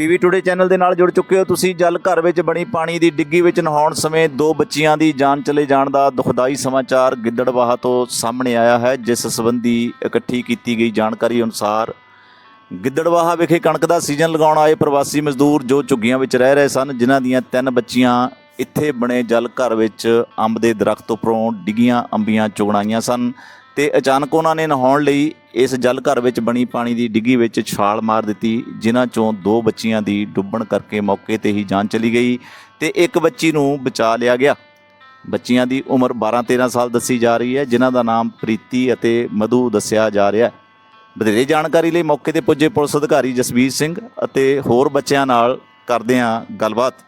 PV today channel ਦੇ ਨਾਲ ਜੁੜ ਚੁੱਕੇ ਹੋ। ਤੁਸੀਂ ਜਲ ਘਰ ਵਿੱਚ ਬਣੀ ਪਾਣੀ ਦੀ ਡਿੱਗੀ ਵਿੱਚ ਨਹਾਉਣ ਸਮੇਂ ਦੋ ਬੱਚੀਆਂ ਦੀ ਜਾਨ ਚਲੇ ਜਾਣ ਦਾ ਦੁਖਦਾਈ ਸਮਾਚਾਰ ਗਿੱਦੜਵਾਹਾ ਤੋਂ ਸਾਹਮਣੇ ਆਇਆ ਹੈ, ਜਿਸ ਸੰਬੰਧੀ ਇਕੱਠੀ ਕੀਤੀ ਗਈ ਜਾਣਕਾਰੀ ਅਨੁਸਾਰ ਗਿੱਦੜਵਾਹਾ ਵਿਖੇ ਕਣਕ ਦਾ ਸੀਜ਼ਨ ਲਗਾਉਣ ਆਏ ਪ੍ਰਵਾਸੀ ਮਜ਼ਦੂਰ ਜੋ ਝੁੱਗੀਆਂ ਵਿੱਚ ਰਹਿ ਰਹੇ ਸਨ, ਜਿਨ੍ਹਾਂ ਦੀਆਂ ਤਿੰਨ ਬੱਚੀਆਂ ਇੱਥੇ ਬਣੇ ਜਲ ਘਰ ਵਿੱਚ ਅੰਬ ਦੇ ਦਰਖਤ ਉੱਪਰੋਂ ਡਿੱਗੀਆਂ ਅੰਬੀਆਂ ਚੁਗਣਾਈਆਂ ਸਨ। ਤੇ ਅਚਾਨਕ ਉਹਨਾਂ ਨੇ ਨਹਾਉਣ ਲਈ ਇਸ ਜਲ ਘਰ ਵਿੱਚ ਬਣੀ ਪਾਣੀ ਦੀ ਡਿੱਗੀ ਵਿੱਚ ਛਾਲ ਮਾਰ ਦਿੱਤੀ, ਜਿਨ੍ਹਾਂ ਚੋਂ ਦੋ ਬੱਚੀਆਂ ਦੀ ਡੁੱਬਣ ਕਰਕੇ ਮੌਕੇ ਤੇ ਹੀ ਜਾਨ ਚਲੀ ਗਈ ਤੇ ਇੱਕ ਬੱਚੀ ਨੂੰ ਬਚਾ ਲਿਆ ਗਿਆ। ਬੱਚੀਆਂ ਦੀ ਉਮਰ 12-13 ਸਾਲ ਦੱਸੀ ਜਾ ਰਹੀ ਹੈ, ਜਿਨ੍ਹਾਂ ਦਾ ਨਾਮ ਪ੍ਰੀਤੀ ਅਤੇ ਮਧੂ ਦੱਸਿਆ ਜਾ ਰਿਹਾ ਹੈ। ਵਧੇਰੇ ਜਾਣਕਾਰੀ ਲਈ ਮੌਕੇ ਤੇ ਪੁੱਜੇ ਪੁਲਿਸ ਅਧਿਕਾਰੀ ਜਸਵੀਰ ਸਿੰਘ ਅਤੇ ਹੋਰ ਬੱਚਿਆਂ ਨਾਲ ਕਰਦੇ ਹਾਂ ਗੱਲਬਾਤ।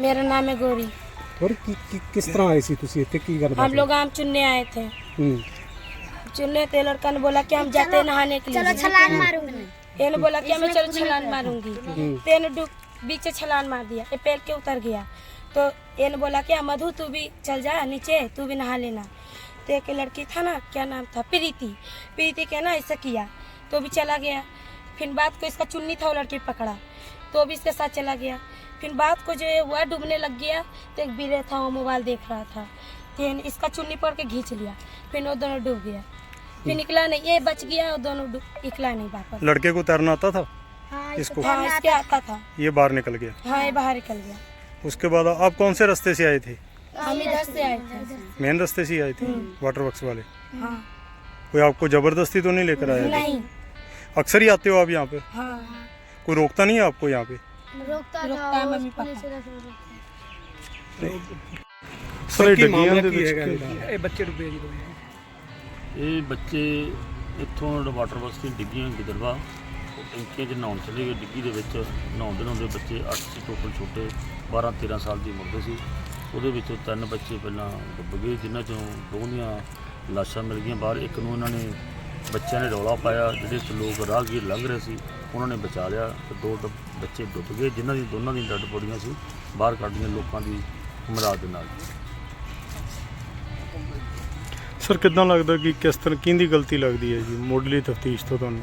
मेरा नाम है गोरी। और कि, कि, किस तरह आए थी तुसी इथे की गल हम लोग आम चुनने आए थे। हम्म। चुनने थे लड़का ने बोला कि हम जाते हैं नहाने के लिए। चलो छलान मारूँगी। ये बोला कि मैं चलो छलान मारूँगी। हम्म। ते तो ने बीच से छलान मार दिया ये पैर के उतर गया। तो ये ने बोला कि हाँ, मधु तू भी चल जा नीचे तू भी नहा लेना। तो एक लड़की था ना क्या नाम था? प्रीति। प्रीति के ना ऐसा किया तो भी चला गया। फिर बात को इसका चुन्नी था वो लड़की पकड़ा। तो भी इसके साथ चला गया। फिर बात को जो है हुआ डूबने लग गया। तो एक बीरे था वो मोबाइल देख रहा था। फिर इसका चुन्नी पकड़ के खींच लिया। फिर वो दोनों डूब गया। फिर निकला नहीं। ये बच गया और दोनों निकला नहीं वापस। लड़के को तैरना आता था? इसको हाँ इसके आता था। ये बाहर निकल गया। हाँ ये बाहर निकल गया। उसके बाद आप कौन से रास्ते से आए थे? हम इधर से आए थे। मेन रास्ते से ही आए थे? वाटर वर्क्स वाले? हाँ। कोई आपको ज़बरदस्ती तो नहीं लेकर आया? नहीं। अक्सर ही आते हो आप यहाँ पे हाँ कोई रोकता नहीं है आपको यहाँ पे रुकता है मम्मी पापा सर डगियां ਦੇ ਇਹ ਬੱਚੇ ਡੁੱਬੇ ਜੀ ਦੋਵੇਂ ਇਹ ਬੱਚੇ ਇੱਥੋਂ ਵਾਟਰ ਬਕਸ ਦੀ ਡਿੱਗੀਆਂ ਗਿੱਦੜਵਾ ਉਹ ਟੈਂਕੀਆਂ 'ਚ ਨਹਾਉਣ ਚਲੇ ਗਏ ਡਿੱਗੀ ਦੇ ਵਿੱਚ ਨਹਾਉਂਦੇ ਨਹਾਉਂਦੇ ਬੱਚੇ 8 ਸੀ ਟੋਟਲ ਛੋਟੇ 12 13 ਸਾਲ ਦੀ ਉਮਰ ਦੇ ਸੀ ਉਹਦੇ ਵਿੱਚੋਂ ਤਿੰਨ ਬੱਚੇ ਪਹਿਲਾਂ ਡੁੱਬ ਗਏ ਜਿਨ੍ਹਾਂ ਚੋਂ ਦੋ ਦੀਆਂ ਲਾਸ਼ਾਂ ਮਿਲ ਗਈਆਂ ਬਾਹਰ ਇੱਕ ਨੂੰ ਇਹਨਾਂ ਨੇ ਬੱਚਿਆਂ ਨੇ ਰੌਲਾ ਪਾਇਆ ਜਿਹੜੇ ਲੋਕ ਰਾਹਗੀਰ ਲੰਘ ਰਹੇ ਸੀ ਉਹਨਾਂ ਨੇ ਬਚਾ ਲਿਆ ਤੇ ਦੋ ਡੁੱਬ- ਬੱਚੇ ਡੁੱਬ ਗਏ ਜਿਨ੍ਹਾਂ ਦੀ ਦੋਨਾਂ ਦੀ ਡੱਡ ਬੋਡੀਆਂ ਸੀ ਬਾਹਰ ਕੱਢੀਆਂ ਲੋਕਾਂ ਦੀ ਮਦਦ ਦੇ ਨਾਲ। ਸਰ ਕਿਦਾਂ ਲੱਗਦਾ ਕਿ ਕਿਸ ਤਰ੍ਹਾਂ ਕਿਹਦੀ ਗਲਤੀ ਲੱਗਦੀ ਹੈ ਜੀ ਮੁੱਢਲੀ ਤਫਤੀਸ਼ ਤੋਂ ਤੁਹਾਨੂੰ?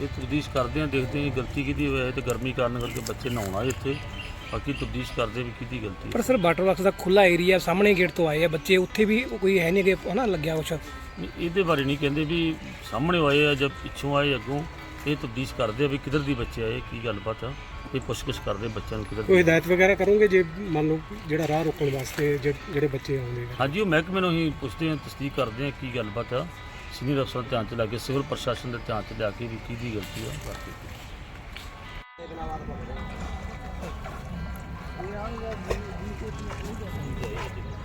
ਇਹ ਤਬਦੀਸ਼ ਕਰਦੇ ਆ ਦੇਖਦੇ ਆ ਗਲਤੀ ਕਿਹਦੀ ਹੋਇਆ ਹੈ ਤੇ ਗਰਮੀ ਕਾਰਨ ਕਰਕੇ ਬੱਚੇ ਨਹਾਉਣ ਇੱਥੇ। ਬਾਕੀ ਤਬਦੀਸ਼ ਕਰਦੇ ਵੀ ਕਿਹਦੀ ਗਲਤੀ ਹੈ। ਪਰ ਸਰ ਵਾਟਰ ਬਾਕਸ ਦਾ ਖੁੱਲਾ ਏਰੀਆ ਸਾਹਮਣੇ ਗੇਟ ਤੋਂ ਆਏ ਆ ਬੱਚੇ ਉੱਥੇ ਵੀ ਕੋਈ ਹੈ ਨਹੀਂ ਕਿ ਹਨਾ ਲੱਗਿਆ ਕੁਛ? ਨਹੀਂ, ਇਹਦੇ ਬਾਰੇ ਨਹੀਂ ਕਹਿੰਦੇ ਵੀ ਸਾਹਮਣੇ ਆਏ ਆ ਜਾਂ ਪਿੱਛੋਂ ਆਏ ਅੱਗੋਂ। ਇਹ ਤਬਦੀਸ਼ ਕਰਦੇ ਆ ਵੀ ਕਿੱਧਰ ਦੀ ਬੱਚੇ ਆਏ ਕੀ ਗੱਲਬਾਤ ਆ। ਇਹ ਪੁੱਛਗਿੱਛ ਕਰਦੇ ਬੱਚਿਆਂ ਨੂੰ ਕਿੱਧਰ ਕੋਈ ਹਦਾਇਤ ਵਗੈਰਾ ਕਰੋਗੇ ਜੇ ਮੰਨ ਲਓ ਜਿਹੜਾ ਰਾਹ ਰੋਕਣ ਵਾਸਤੇ ਜੇ- ਜਿਹੜੇ ਬੱਚੇ ਆਉਂਦੇ ਨੇ? ਹਾਂਜੀ ਉਹ ਮਹਿਕਮੇ ਨੂੰ ਹੀ ਪੁੱਛਦੇ ਆ ਤਸਦੀਕ ਕਰਦੇ ਆ ਕੀ ਗੱਲਬਾਤ ਆ। ਸੀਨੀਅਰ ਅਫਸਰ ਧਿਆਨ ਚ ਲਾ ਕੇ ਸਿਵਲ ਪ੍ਰਸ਼ਾਸਨ ਦੇ ਧਿਆਨ ਚ ਲਿਆ ਕੇ ਵੀ ਕਿਹਦੀ ਗਲਤੀ ਆ। ਬਾਕੀ いいこと言うな。